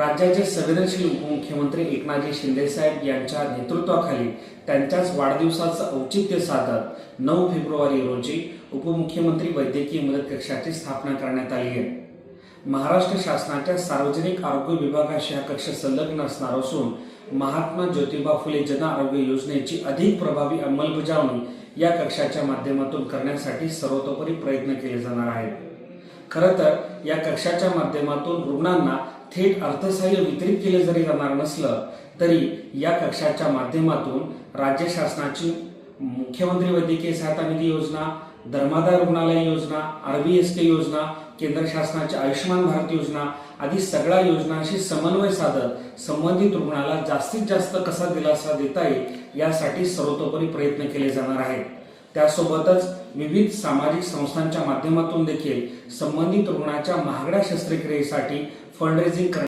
राज्याचे संवेदनशील उपमुख्यमंत्री एकनाथजी शिंदेसाहेब यांच्या नेतृत्वाखाली त्यांच्याच वाढदिवसाचं औचित्य साधत नऊ फेब्रुवारी रोजी उपमुख्यमंत्री वैद्यकीय मदत कक्षाची स्थापना करण्यात आली आहे. महाराष्ट्र शासनाच्या सार्वजनिक आरोग्य विभागाशी हा कक्ष संलग्न असणार असून महात्मा ज्योतिबा फुले जन आरोग्य योजनेची अधिक प्रभावी अंमलबजावणी या कक्षाच्या माध्यमातून करण्यासाठी सर्वतोपरी प्रयत्न केले जाणार आहेत. खरं तर या कक्षाच्या माध्यमातून रुग्णांना थेट अर्थसहाय्य वितरित केले जरी जाणार नसलं तरी या कक्षाच्या माध्यमातून राज्य शासनाची मुख्यमंत्री वैद्यकीय सहायता निधी योजना धर्मादाय रुग्णालय योजना आरबीएसके योजना केंद्र शासनाची आयुष्यमान भारत योजना आदी सगळ्या योजनांशी समन्वय साधत संबंधित रुग्णाला जास्तीत जास्त कसा दिलासा देता येईल यासाठी सर्वतोपरी प्रयत्न केले जाणार आहेत. त्यासोबतच विविध सामाजिक संस्थांच्या माध्यमातून देखील संबंधित रुग्णाच्या महागड्या शस्त्रक्रियेसाठी फंडरेझिंग